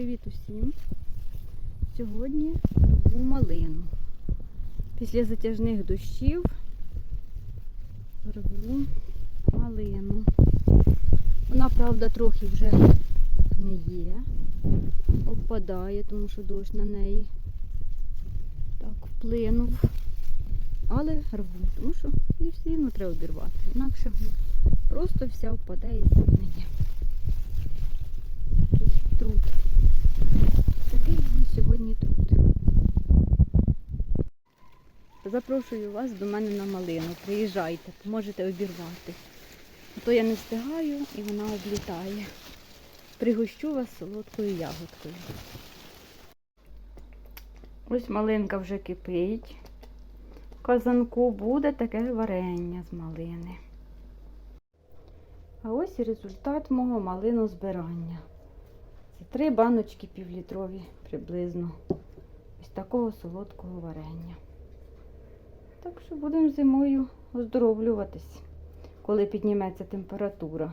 Привіт усім! Сьогодні рву малину. Після затяжних дощів рву малину. Вона, правда, трохи вже гниє, обпадає, тому що дощ на неї так вплинув. Але рву, тому що її все рівно треба обірвати. Інакше просто вся впаде і згниє. Такий труд. Такий в мене сьогодні труд. Запрошую вас до мене на малину. Приїжджайте, поможете обірвати. А то я не встигаю і вона облітає. Пригощу вас солодкою ягодкою. Ось малинка вже кипить. В казанку буде таке варення з малини. А ось і результат мого малинозбирання. Це три баночки півлітрові приблизно. Ось такого солодкого варення. Так що будемо зимою оздоровлюватись, коли підніметься температура.